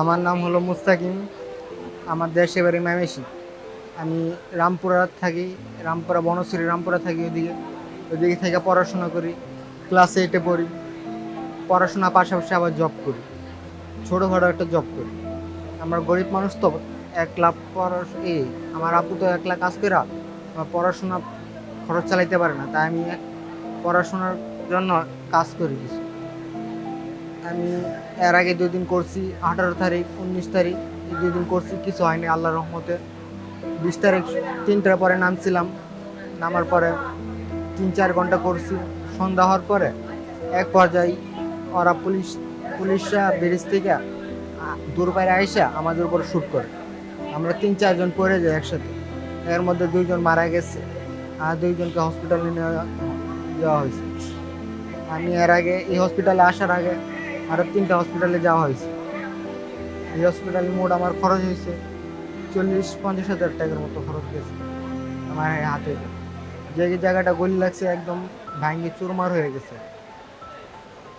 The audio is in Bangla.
আমার নাম হলো মুস্তাকিম। আমার দেশে বাড়ি ম্যামেশি আমি রামপুরা থাকি, রামপুরা বনশ্রী রামপুরা থাকি ওইদিকে ওইদিকে থেকে পড়াশোনা করি ক্লাস এইটে পড়ি। পড়াশোনা পাশাপাশি আবার জব করি। ছোটোখাটো একটা জব করি। আমরা গরিব মানুষ তো, এক লাখ পড়াশ এই আমার আপু তো এক লাখ কাজ করে আমার পড়াশোনা খরচ চালাইতে পারে না। তাই আমি পড়াশোনার জন্য কাজ করি কিছু। আমি এর আগে দুই দিন করছি আঠারো তারিখ উনিশ তারিখ এই দুই দিন করছি কিছু হয়নি আল্লাহ রহমতে। বিশ তারিখ তিনটার পরে নামছিলাম নামার পরে তিন চার ঘণ্টা করছি। সন্ধ্যা হওয়ার পরে এক পর্যায়ে ওরা পুলিশ পুলিশরা ব্রিজ থেকে আ, দূর বাইরে আইসা আমাদের উপর শ্যুট করে। আমরা তিন চারজন পড়ে যাই একসাথে। এর মধ্যে দুইজন মারা গেছে আর দুইজনকে হসপিটালে নেওয়া যাওয়া হয়েছে। আমি এর আগে এই হসপিটালে আসার আগে আরও তিনটা হসপিটালে যাওয়া হয়েছে। এই হসপিটালে মোট আমার খরচ হয়েছে চল্লিশ পঞ্চাশ হাজার টাকার মতো খরচ গেছে আমার হাতে। যে জায়গাটা গলি লাগছে একদম ভাঙ্গি চুরমার হয়ে গেছে।